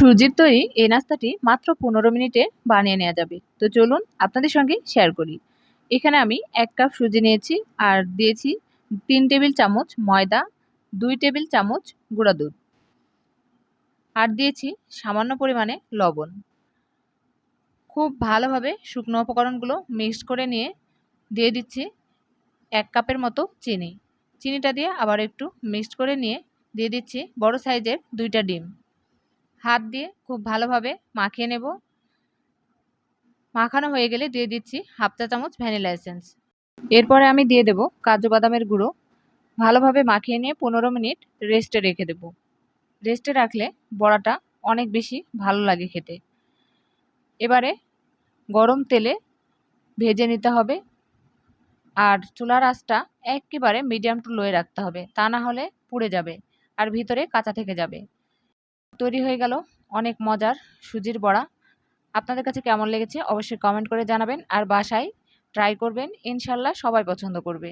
সুজির তৈরি এই নাস্তাটি মাত্র পনেরো মিনিটে বানিয়ে নেওয়া যাবে। তো চলুন আপনাদের সঙ্গে শেয়ার করি। এখানে আমি এক কাপ সুজি নিয়েছি আর দিয়েছি তিন টেবিল চামচ ময়দা, দুই টেবিল চামচ গুঁড়া দুধ আর দিয়েছি সামান্য পরিমাণে লবণ। খুব ভালোভাবে শুকনো উপকরণগুলো মিক্সড করে নিয়ে দিয়ে দিচ্ছি এক কাপের মতো চিনি। চিনিটা দিয়ে আবার একটু মিক্সড করে নিয়ে দিয়ে দিচ্ছি বড় সাইজের দুইটা ডিম। হাত দিয়ে খুব ভালোভাবে মাখিয়ে নেব। মাখানো হয়ে গেলে দিয়ে দিচ্ছি হাফ চা চামচ ভ্যানিলা এসেন্স। এরপরে আমি দিয়ে দেব কাজু বাদামের গুঁড়ো। ভালোভাবে মাখিয়ে নিয়ে পনেরো মিনিট রেস্টে রেখে দেব। রেস্টে রাখলে বড়াটা অনেক বেশি ভালো লাগে খেতে। এবারে গরম তেলে ভেজে নিতে হবে। আর চুলার আঁচটা একেবারে মিডিয়াম টু লোয়ে রাখতে হবে। তা না হলে পুড়ে যাবে আর ভিতরে কাঁচা থেকে যাবে। তৈরি হয়ে গেল। অনেক মজার সুজির বড়া। আপনাদের কাছে কেমন লেগেছে অবশ্যই কমেন্ট করে জানাবেন। আর বাসায় ট্রাই করবেন। ইনশাল্লাহ সবাই পছন্দ করবে।